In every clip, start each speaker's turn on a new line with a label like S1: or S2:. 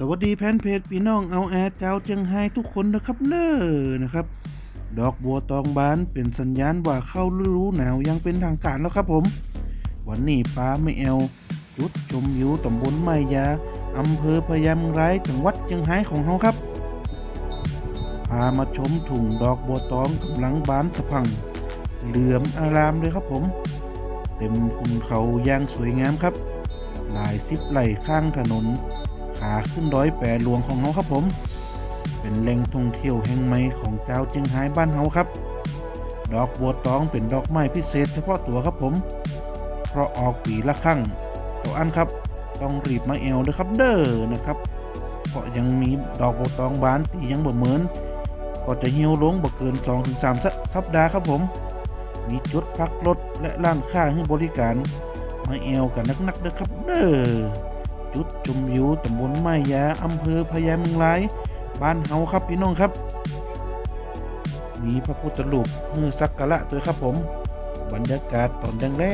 S1: สวัสดีแฟนเพจพี่น้องเอาแอร์เจ้าเจียงไฮ้ทุกคนนะครับเน้อนะครับ ดอกบัวตองบานเป็นสัญญาณว่าเข้าฤดูหนาวยังเป็นทางการแล้วครับผม วันนี้ป้าไม่แอลจุดชมวิวตำบลไมยาอำเภอพยามไร้จังหวัดเจียงไฮ้ของเราครับ พามาชมถุงดอกบัวตองกำลังบานสะพัง เหลือมอารามเลยครับผม เต็มคุณเขาอย่างสวยงามครับ หลายสิบไหลข้างถนน ขาขึ้นร้อยแปรหลวงของเราครับผม เป็นแหล่งท่องเที่ยวแห่งใหม่ของเจ้าเจียงไฮ้บ้านเฮาครับ ดอกบัวตองเป็นดอกไม้พิเศษเฉพาะตัวครับผม เพราะออกปีละครั้งตัวอันครับ ต้องรีบมาแอลเลยครับเด้อนะครับเพราะยังมีดอกบัวตองบานที่ยังบ่เหมือนก็จะเหี่ยวลงบ่เกิน 2-3 สัปสัปดาห์ครับผม มีจุดพักรถและร้านค้าให้บริการ มาแอลกันนักๆเด้อครับเด้อ จุดชมวิวตำบลไม้ยาอำเภอพญามงไร้บ้านเฮาครับพี่น้องครับ มีพระพุทธรูปมือสักการะตัวครับผม บรรยากาศตอนแร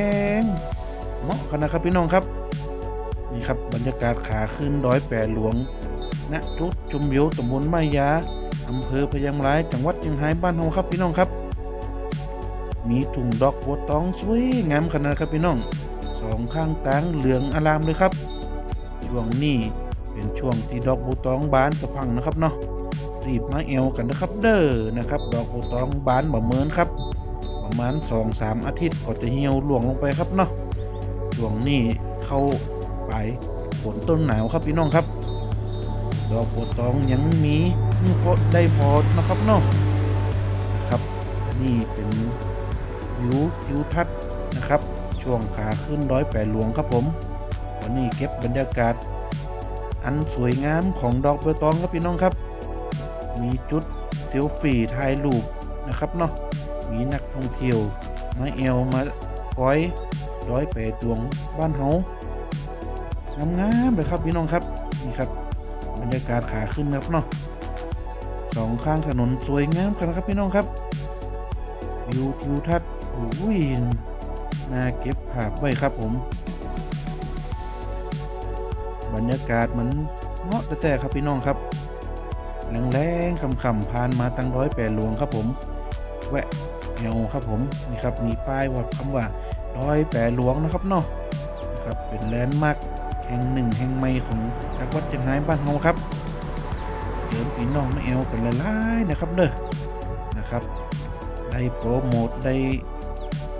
S1: งๆเหมาะกันนะครับพี่น้องครับ นี่ครับบรรยากาศขาขึ้นดอยแปรหลวงณจุดชมวิวตำบลไม้ยาอำเภอพญาเมืองไร้จังหวัดเชียงรายบ้านเฮาครับพี่น้องครับ มีถุงดอกบัวตองสวยงามขนาดครับพี่น้องสองข้างกลางเหลืองอารามเลยครับ ช่วงนี้เป็นช่วงที่ดอกบัวตองบานสะพังนะครับเนาะรีบมาเอวกันนะครับเด้อนะครับ ดอกบัวตองบานบ่เหมือนครับ ประมาณ2อสามอาทิตย์ก็จะเหี่ยวหลวงลงไปครับเนาะช่วงนี้เข้าไปฝนต้นหนาวครับพี่น้องครับ ดอกบัวตองยังมีพอได้พอนะครับเนาะนะครับ นี่เป็นวิวทิวทัศน์นะครับ ช่วงขาขึ้นร้อยแปดหลวงครับผม วันนี้เก็บบรรยากาศ อันสวยงามของดอกเบอร์ตองครับพี่น้องครับ มีจุดเซลฟี่ถ่ายรูปนะครับเนาะมีนักท่องเที่ยวมาเอวมาก้อยร้อยแปดดวงบ้านเฮางามๆเลยครับพี่น้องครับนี่ครับบรรยากาศขาขึ้นครับเนาะสองข้างถนนสวยงามกันครับพี่น้องครับวิวทิวทัศน์โอ้ยน่าเก็บภาพไว้ครับผม บรรยากาศมันเหมาะแต่ๆครับพี่น้องครับแรงๆคำๆผ่านมาตั้งร้อยแปดหลวงครับผม แวะเอวครับผมนี่ครับมีป้ายว่าคำว่าร้อยแปดหลวงนะครับเนาะนะครับเป็นแลนด์มาร์คแห่งหนึ่งแห่งใหม่ของจังหวัดเชียงรายบ้านเฮาครับเดินพี่น้องมาเอวกันหลายๆนะครับเด้อนะครับ ได้โปรโมทได้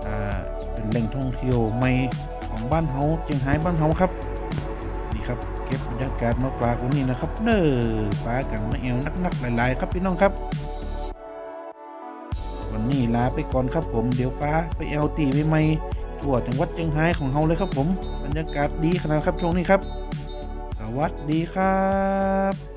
S1: อ่าเป็นแหล่งท่องเที่ยวใหม่ของบ้านเฮาเชียงรายบ้านเฮาครับ ครับ เก็บบรรยากาศมาฝากวันนี้นะครับ เด้อปลากังมาเอวนักๆหลาย ๆ ครับพี่น้องครับ วันนี้ลาไปก่อนครับผมเดี๋ยวป้าไปเอลตีใหม่ๆทั่วจังหวัดเชียงรายของเฮาเลยครับผม บรรยากาศดีขนาดครับช่วงนี้ครับ สวัสดีครับ